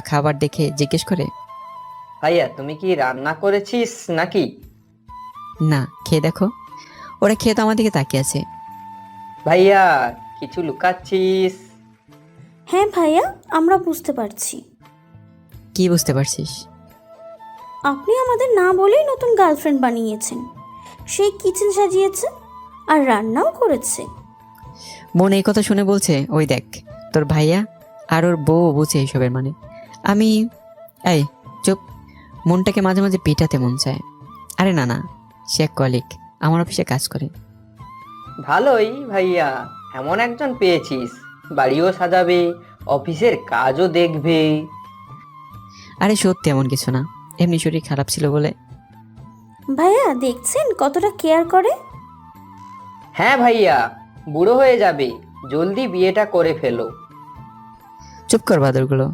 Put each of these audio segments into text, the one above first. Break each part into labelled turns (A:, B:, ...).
A: খাবার দেখে জিজ্ঞেস করে
B: ভাইয়া তুমি কি রান্না করেছিস নাকি?
A: না খেয়ে দেখো। ওরা খেয়ে তো আমার দিকে তাকিয়ে আছে।
B: ভাইয়া কিছু লুকাচ্ছিস?
C: হ্যাঁ ভাইয়া আমরা বুঝতে পারছি।
A: কি বুঝতে পারছিস?
C: আপনি আমাদের না বলেই নতুন গার্লফ্রেন্ড বানিয়েছেন। সে কিচেন সাজিয়েছে আর রান্নাও করেছে।
A: মন এই কথা শুনে বলছে ওই দেখ তোর ভাইয়া আর ওর বউ বুঝে এইসবের মানে। আমি এই চুপ। মনটাকে মাঝে মাঝে পিটাতে মন চায়। আরে না না সে এক কলিক আমার অফিসে কাজ করে।
B: ভালোই ভাইয়া এমন একজন পেয়েছিস। বাড়িও সাজাবে অফিসের কাজও দেখবে।
A: আরে সত্যি এমন কিছু না এমনি শরীর খারাপ ছিল বলে।
C: ভাইয়া দেখছেন কতটা কেয়ার করে?
B: হ্যাঁ ভাইয়া বুড়ো হয়ে যাবে জলদি বিয়েটা করে ফেলো।
A: চুপ কর বাদরগুলো।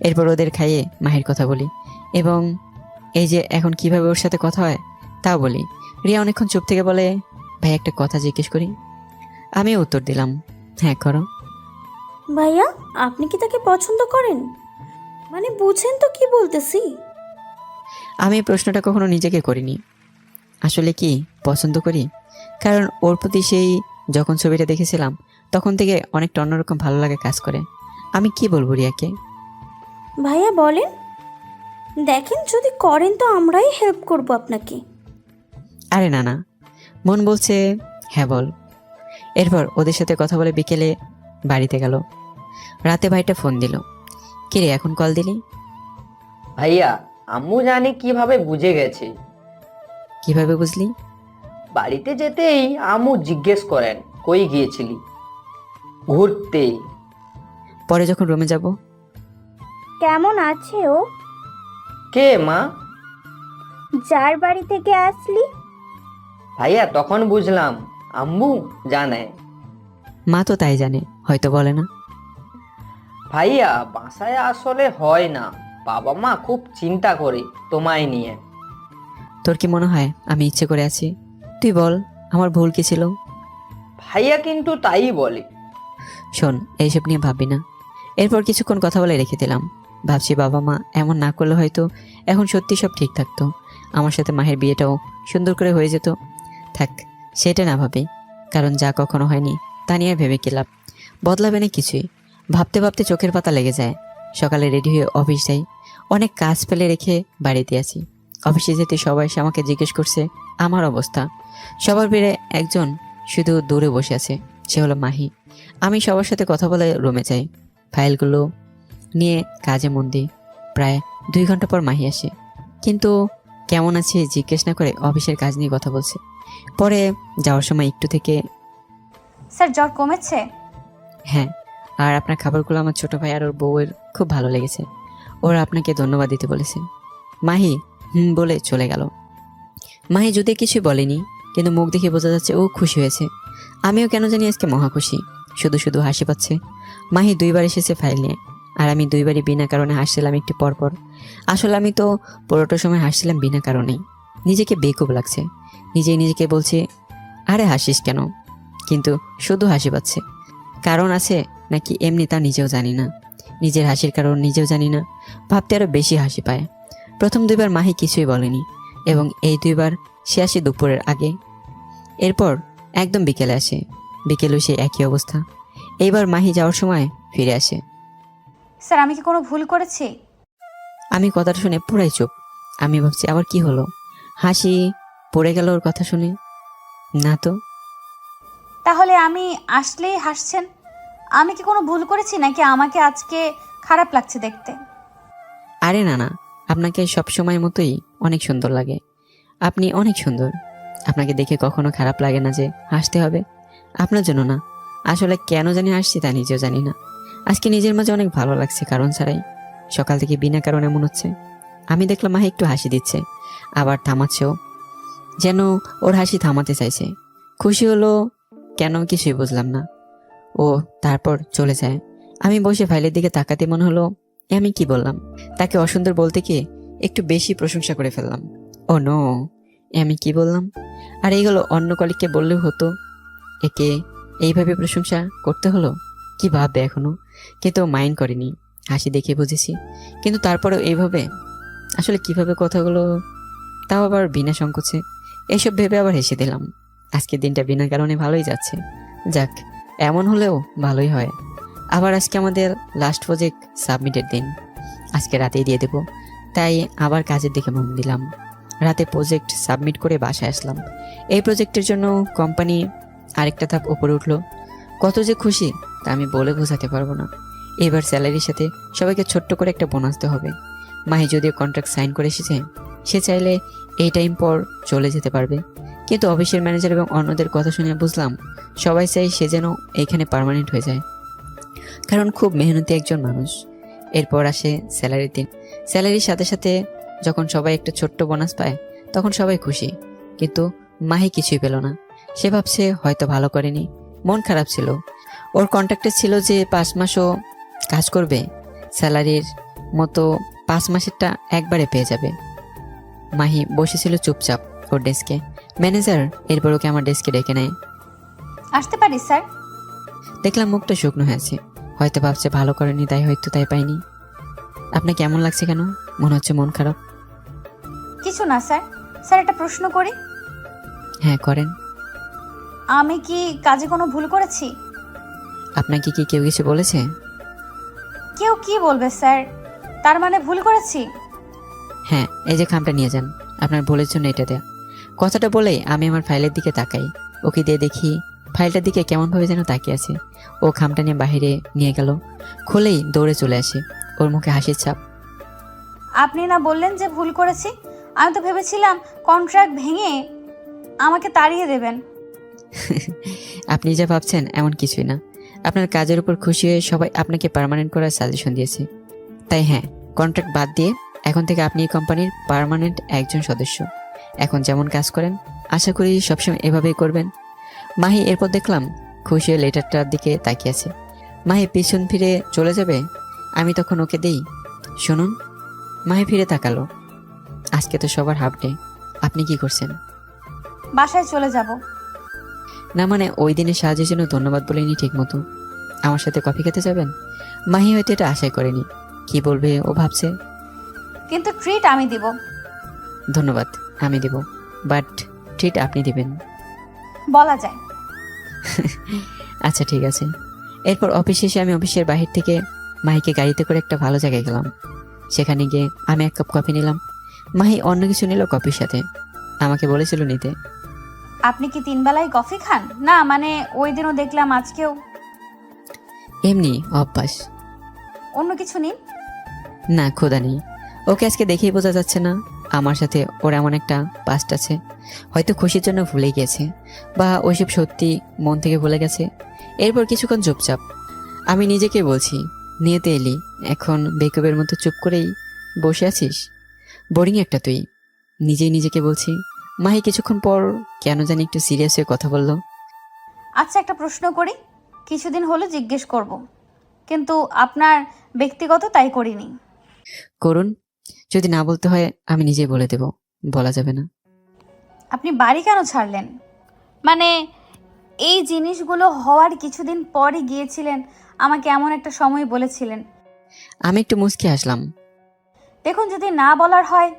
A: এরপর ওদের খাইয়ে মাহির কথা বলি। এবং এই যে এখন কীভাবে ওর সাথে কথা হয় তাও বলি। রিয়া অনেকক্ষণ চুপ থেকে বলে ভাই একটা কথা জিজ্ঞেস করি। আমি উত্তর দিলাম হ্যাঁ করো।
C: ভাইয়া আপনি কি তাকে পছন্দ করেন? মানে বুঝেন তো কি বলতেছি।
A: আমি এই প্রশ্নটা কখনো নিজেকে করিনি। আসলে কি পছন্দ করি? কারণ ওর প্রতি সেই যখন ছবিটা দেখেছিলাম তখন থেকে অনেকটা অন্যরকম ভালো লাগে কাজ করে। আমি কি বলব রিয়াকে?
C: ভাইয়া বলেন। দেখেন যদি করেন তো আমরাই হেল্প করব আপনাকে।
A: আরে না না। মন বলছে হ্যাঁ বল। এরপর ওদের সাথে কথা বলে বিকেলে বাড়িতে গেল। রাতে ভাইটা ফোন দিল। কিরে এখন কল দিলি?
B: ভাইয়া আম্মু জানি কীভাবে বুঝে গেছে।
A: কীভাবে বুঝলি?
B: বাড়িতে যেতেই আম্মু জিজ্ঞেস করেন কই গিয়েছিলি? ঘুরতে।
A: পরে যখন রুমে যাব
D: কেমন আছে ও?
B: কে মা?
D: যার বাড়ি থেকে আসলি?
B: ভাইয়া তখন বুঝলাম। আম্মু জানে।
A: মা তো তাই জানে হয়তো বলে না।
B: ভাইয়া বাসায় আসলে হয় না। বাবা মা খুব চিন্তা করে তোমায় নিয়ে।
A: তোর কি মনে হয় আমি ইচ্ছে করে আছি? তুই বল আমার ভুল কি ছিল?
B: ভাইয়া কিন্তু তাই বলে।
A: শোন এইসব নিয়ে ভাববি না। এরপর কিছুক্ষণ কথা বলে রেখে দিলাম। ভাবছি বাবা মা, এমন না করলে হয়তো এখন সত্যি সব ঠিক থাকতো। আমার সাথে মাহের বিয়েটাও সুন্দর করে হয়ে যেত। থাক, সেটা না ভাবি, কারণ যা কখনো হয়নি, তা নিয়ে ভেবে কি লাভ? বদলাবে না কিছুই। ভাবতে ভাবতে চোখের পাতা লেগে যায়। সকালে রেডি হয়ে অফিস যাই। অনেক কাজ ফেলে রেখে বাড়িতে আছি অফিসে যেতে সবাই আমাকে জিজ্ঞেস করছে, আমার অবস্থা? সবার বেড়ে একজন শুধু দূরে বসে আছে, সে হলো মাহি। আমি সবার সাথে কথা বলে রুমে যাই। ফাইলগুলো নিয়ে কাজে মন দিই। প্রায় দুই ঘণ্টা পর মাহি আসে। কিন্তু কেমন আছে জিজ্ঞেস না করে অফিসের কাজ নিয়ে কথা বলছে। পরে যাওয়ার সময় একটু থেকে
E: স্যার জ্বর কমেছে?
A: হ্যাঁ আর আপনার খাবারগুলো আমার ছোট ভাই আর ওর বউয়ের খুব ভালো লেগেছে। ওরা আপনাকে ধন্যবাদ দিতে বলেছে। মাহি হুম বলে চলে গেল। মাহি যদি কিছু বলেনি কিন্তু মুখ দেখে বোঝা যাচ্ছে ও খুশি হয়েছে। আমিও কেন জানি আজকে মহাখুশি শুধু শুধু হাসি পাচ্ছে। মাহি দুইবার এসেছে ফাইল নিয়ে। আর আমি দুইবারই বিনা কারণে হাসছিলাম একটু পরপর। আসলে আমি তো পুরোটার সময় হাসছিলাম বিনা কারণেই। নিজেকে বেকুব লাগছে। নিজেই নিজেকে বলছি, আরে হাসিস কেন? কিন্তু শুধু হাসি পাচ্ছে। কারণ আছে নাকি এমনি তা নিজেও জানি না। নিজের হাসির কারণ নিজেও জানি না। ভাবতে আরও বেশি হাসি পায়। প্রথম দুইবার মাহি কিছুই বলেনি এবং এই দুইবার সে আসে দুপুরের আগে। এরপর একদম বিকেলে আসে। বিকেলেও সে একই অবস্থা। এইবার মাহি যাওয়ার সময় ফিরে আসে।
E: স্যার আমি কি কোনো ভুল করেছি?
A: আমি কথাটা শুনে পুরাই চুপ। আমি ভাবছি আবার কি হলো? হাসি পড়ে গেল ওর কথা শুনে। না তো।
E: তাহলে আমি আসলেই হাসছেন? আমি কি কোনো ভুল করেছি নাকি আমাকে আজকে খারাপ লাগছে দেখতে?
A: আরে না না। আপনাকে সব সময় মতোই অনেক সুন্দর লাগে। আপনি অনেক সুন্দর। আপনাকে দেখে কখনো খারাপ লাগে না যে হাসতে হবে। আপনার জন্য না। আসলে কেন জানি হাসছি তা নিজেও জানি না। আজকে নিজের মাঝে অনেক ভালো লাগছে কারণ ছাড়াই। সকাল থেকে বিনা কারণে মনে হচ্ছে। আমি দেখলাম মাহি একটু হাসি দিচ্ছে, আবার থামাচ্ছেও। যেন ওর হাসি থামাতে চাইছে। খুশি হলো কেন কিছুই বুঝলাম না। ও তারপর চলে যায়। আমি বসে ফাইলের দিকে তাকাতে মনে হলো আমি কি বললাম? তাকে অসুন্দর বলতে গিয়ে একটু বেশি প্রশংসা করে ফেললাম। ও নো আমি কি বললাম? আর এইগুলো অন্য কলিগকে বললেও হতো। একে এইভাবে প্রশংসা করতে হলো? কি ভাববে এখনও? কিন্তু মাইন্ড করেনি। হাসি দেখে বুঝেছি। কিন্তু তারপরেও এইভাবে? আসলে কীভাবে কথাগুলো? তাও আবার বিনা সংকোচে। এইসব ভেবে আবার হেসে দিলাম। আজকের দিনটা বিনা কারণে ভালোই যাচ্ছে। যাক, এমন হলেও ভালোই হয়। আবার আজকে আমাদের লাস্ট প্রজেক্ট সাবমিটের দিন। আজকে রাতেই দিয়ে দেব। তাই আবার কাজের দিকে মন দিলাম। রাতে প্রজেক্ট সাবমিট করে বাসায় আসলাম। এই প্রজেক্টের জন্য কোম্পানি আরেকটা ধাপ উপরে উঠল। কত যে খুশি তা আমি বলে বোঝাতে পারব না। এবার স্যালারির সাথে সবাইকে ছোট্ট করে একটা বোনাস দিতে হবে। মাহি যদিও কন্ট্রাক্ট সাইন করে এসেছে, সে চাইলে এই টাইম পর চলে যেতে পারবে। কিন্তু অফিসের ম্যানেজার এবং অন্যদের কথা শুনে বুঝলাম, সবাই চাই সে যেন এইখানে পার্মানেন্ট হয়ে যায়। কারণ খুব মেহনতি একজন মানুষ। এরপর আসে স্যালারির দিন। স্যালারির সাথে সাথে যখন সবাই একটা ছোট্ট বোনাস পায়, তখন সবাই খুশি। কিন্তু মাহি কিছুই পেল না। সে ভাবছে হয়তো ভালো করেনি। মন খারাপ ছিল। ওর কন্ট্রাক্টে ছিল যে পাঁচ মাসও কাজ করবে স্যালারির মতো পাঁচ মাসেরটা একবারে পেয়ে যাবে। মাহি বসেছিল চুপচাপ ওর ডেস্কে। ম্যানেজার এরপর ওকে আমার ডেস্কে ডেকে নেয়।
E: আসতে পারি স্যার।
A: দেখলাম মুখটা শুকনো হয়েছে। হয়তো ভাবছে ভালো করেনি তাই হয়তো তাই পাইনি। আপনার কেমন লাগছে কেন? মনে হচ্ছে মন খারাপ।
E: কিছু না স্যার। স্যার একটা প্রশ্ন করি?
A: হ্যাঁ করেন।
E: আমি কি কাজে কোনো ভুল করেছি?
A: আপনাকে কি কেউ কিছু বলেছে?
E: কেউ কি বলবে স্যার? তার মানে ভুল করেছি?
A: হ্যাঁ এই যে খামটা নিয়ে যান। আপনার ভুলের জন্য এটা দেয়া। কথাটা বলে আমি আমার ফাইলের দিকে তাকাই। ওকে দিয়ে দেখি ফাইলটার দিকে কেমনভাবে যেন তাকিয়ে আছে। ও খামটা নিয়ে বাইরে নিয়ে গেল। খুলেই দৌড়ে চলে আসে। ওর মুখে হাসির ছাপ।
E: আপনি না বললেন যে ভুল করেছি? আমি তো ভেবেছিলাম কন্ট্রাক্ট ভেঙে আমাকে তাড়িয়ে দেবেন।
A: আপনি যা ভাবছেন এমন কিছুই না। আপনার কাজের উপর খুশি হয়ে সবাই আপনাকে পার্মানেন্ট করার সাজেশন দিয়েছে। তাই হ্যাঁ কন্ট্রাক্ট বাদ দিয়ে এখন থেকে আপনি এই কোম্পানির পার্মানেন্ট একজন সদস্য। এখন যেমন কাজ করেন, আশা করি সবসময় এভাবেই করবেন। মাহি, এরপর দেখলাম খুশি হয়ে লেটারটার দিকে তাকিয়ে আছে। মাহি, পিছন ফিরে চলে যাবে? আমি তখন ওকে দেই, শুনুন, মাহি ফিরে তাকালো। আজকে তো সবার হাফ ডে আপনি কি করছেন?
E: বাসায় চলে যাব।
A: না মানে ওই দিনের সাহায্যের জন্য ধন্যবাদ বলিনি ঠিক মতো আমার সাথে কফি খেতে যাবেন? মাহি হয়তো এটা আশাই করেনি। কি বলবে ও ভাবছে?
E: কিন্তু ট্রিট আমি দিব।
A: ধন্যবাদ আমি দিব। বাট ট্রিট আপনি দিবেন।
E: বলা যায়।
A: আচ্ছা ঠিক আছে। এরপর অফিস শেষে আমি অফিসের বাহির থেকে মাহিকে গাড়িতে করে একটা ভালো জায়গায় গেলাম। সেখানে গিয়ে আমি এক কাপ কফি নিলাম। মাহি অন্য কিছু নিল কফির সাথে। আমাকে বলেছিল নিতে।
E: আপনি কি তিন বেলায় কফি খান? না মানে ওই দিনও দেখলাম আজকেও।
A: এমনি অভ্যাস।
E: অন্য কিছু নিন
A: না খোদা নেই। ওকে আজকে দেখেই বোঝা যাচ্ছে না আমার সাথে ওর এমন একটা পাস্ট আছে। হয়তো খুশির জন্য ভুলে গেছে বা ওইসব সত্যি মন থেকে ভুলে গেছে। এরপর কিছুক্ষণ চুপচাপ। আমি নিজেকে বলছি নিয়েতে এলি এখন বেকবের মতো চুপ করেই বসে আছিস? বোরিং একটা তুই। নিজেই নিজেকে বলছি মাহি কিছুক্ষণ পর কেন জানি একটু সিরিয়াস হয়ে কথা বলল।
E: আচ্ছা একটা প্রশ্ন করি। কিছুদিন হলো জিজ্ঞেস করব। কিন্তু আপনার ব্যক্তিগত তাই করিনি।
A: করুন যদি না বলতে হয় আমি নিজে বলে দেব বলা যাবে না।
E: আপনি বাড়ি কেন ছাড়লেন? মানে এই জিনিসগুলো হওয়ার কিছুদিন পরই গিয়েছিলেন আমাকে এমন একটা সময় বলেছিলেন।
A: আমি একটু মুচকি আসলাম
E: দেখুন যদি না বলার হয়।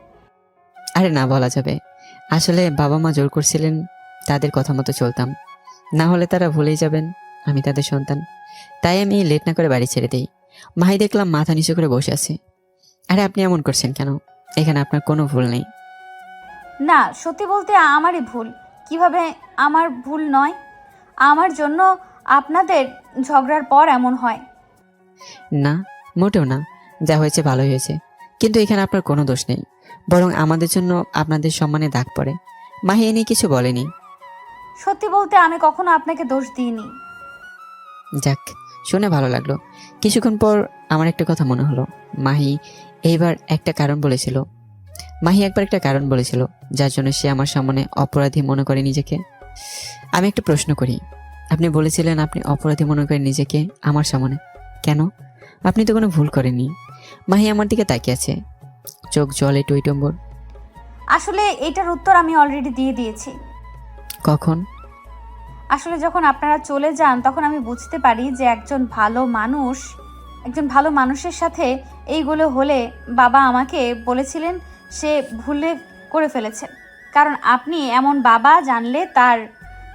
A: আরে না বলা যাবে। আসলে বাবা মা জোর করছিলেন তাদের কথা মতো চলতাম। না হলে তারা ভুলেই যাবেন আমি তাদের সন্তান। তাই আমি লেট না করে বাড়ি ছেড়ে দিই। মাই দেখলাম মাথা নিচু করে বসে আছে। আরে আপনি এমন করছেন কেন? এখানে আপনার কোনো ভুল নেই।
E: না সত্যি বলতে আমারই ভুল। কীভাবে আমার ভুল নয়? আমার জন্য আপনাদের ঝগড়ার পর এমন হয়।
A: না মোটেও না। যা হয়েছে ভালোই হয়েছে। কিন্তু এখানে আপনার কোনো দোষ নেই। বরং আমাদের জন্য আপনাদের সম্মানে দাগ পড়ে। মাহি এ নিয়ে কিছু বলেনি।
E: সত্যি বলতে আমি কখনো আপনাকে দোষ দিইনি।
A: যাক শুনে ভালো লাগল। কিছুক্ষণ পর আমার একটা কথা মনে হলো। মাহি এইবার একটা কারণ বলেছিল। মাহি একবার একটা কারণ বলেছিল যার জন্য সে আমার সামনে অপরাধী মনে করে নিজেকে। আমি একটা প্রশ্ন করি। আপনি বলেছিলেন আপনি অপরাধী মনে করেন নিজেকে আমার সামনে কেন? আপনি তো কোনো ভুল করেননি। মাহি আমার দিকে তাকিয়ে আছে। চোখ জলে টইটম্বর
E: আসলে এটার উত্তর আমি অলরেডি দিয়ে দিয়েছি।
A: কখন?
E: আসলে যখন আপনারা চলে যান তখন আমি বুঝতে পারি যে একজন ভালো মানুষ একজন ভালো মানুষের সাথে এইগুলো হলে বাবা আমাকে বলেছিলেন সে ভুলে করে ফেলেছে। কারণ আপনি এমন বাবা জানলে তার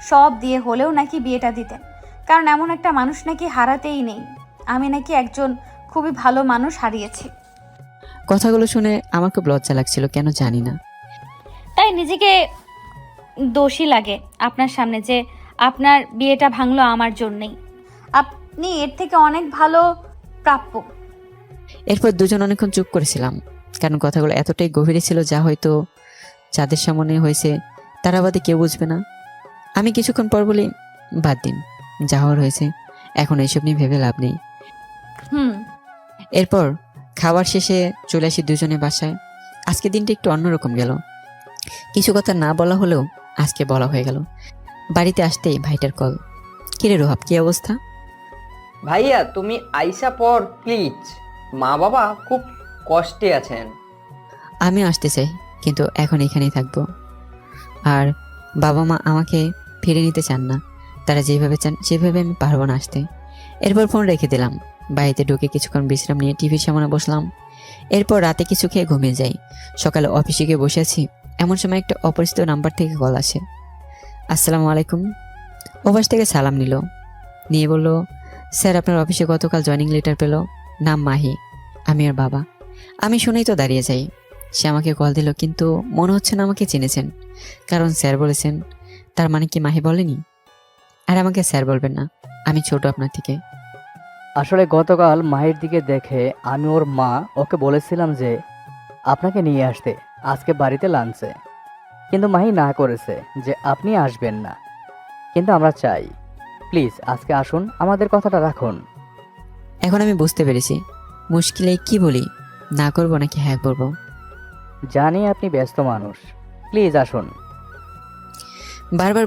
E: সব দিয়ে হলেও নাকি বিয়েটা দিতেন। কারণ এমন একটা মানুষ নাকি হারাতেই নেই। আমি নাকি একজন খুবই ভালো মানুষ হারিয়েছি।
A: কথাগুলো শুনে আমার খুব লজ্জা লাগছিল কেন জানি না।
E: তাই নিজেকে দোষী লাগে আপনার সামনে যে আপনার বিয়েটা ভাঙলো আমার জন্যেই। আপনি এর থেকে অনেক ভালো প্রাপ্য।
A: এরপর দুজন অনেকক্ষণ চুপ করেছিলাম কারণ কথাগুলো এতটাই গভীরে ছিল যা হয়তো যাদের সামনে হয়েছে তারা বাদে কেউ বুঝবে না। আমি কিছুক্ষণ পর বলি বাদ দিন যা হওয়ার হয়েছে এখন এইসব নিয়ে ভেবে লাভ নেই।
E: হুম।
A: এরপর খাবার শেষে চলে আসি দুজনে বাসায়। আজকে দিনটা একটু অন্যরকম গেল। কিছু কথা না বলা হলেও আজকে বলা হয়ে গেল। বাড়িতে আসতেই ভাইটার কল। কিরে রোহাব কি অবস্থা?
B: ভাইয়া তুমি আইসা পর প্লিজ মা বাবা খুব কষ্টে আছেন।
A: আমি আসতে চাই কিন্তু এখন এখানেই থাকব। আর বাবা মা আমাকে ফিরে নিতে চান না। তারা যেভাবে চান সেভাবে আমি পারব না আসতে। এরপর ফোন রেখে দিলাম। বাড়িতে ঢুকে কিছুক্ষণ বিশ্রাম নিয়ে টিভির সামনে বসলাম। এরপর রাতে কিছু খেয়ে ঘুমিয়ে যাই। সকালে অফিসে গিয়ে বসে আছি। এমন সময় একটা অপরিচিত নাম্বার থেকে কল আসে। আসসালামু আলাইকুম। ওপাশ থেকে সালাম নিল। নিয়ে বলল, স্যার, আপনার অফিসে গতকাল জয়নিং লেটার পেল। নাম মাহি। আমি আর বাবা। আমি শুনেই তো দাঁড়িয়ে যাই। সে আমাকে কল দিল, কিন্তু মনে হচ্ছে না আমাকে চিনেছেন। কারণ স্যার বলেছেন, তার মানে কি মাহি বলেনি? আর আমাকে স্যার বলবেন না। আমি ছোট আপনার থেকে।
F: আসলে গতকাল মায়ের দিকে দেখে আমি ওর মা ওকে বলেছিলাম যে আপনাকে নিয়ে আসতে আজকে বাড়িতে লাঞ্চে কিন্তু মাহি না করেছে যে আপনি আসবেন না। কিন্তু আমরা চাই। প্লিজ আজকে আসুন আমাদের কথাটা রাখুন।
A: এখন আমি বুঝতে পেরেছি। মুশকিলে কি বলি? না করব নাকি হ্যাঁ করব?
F: জানি আপনি ব্যস্ত মানুষ। প্লিজ আসুন।
A: বারবার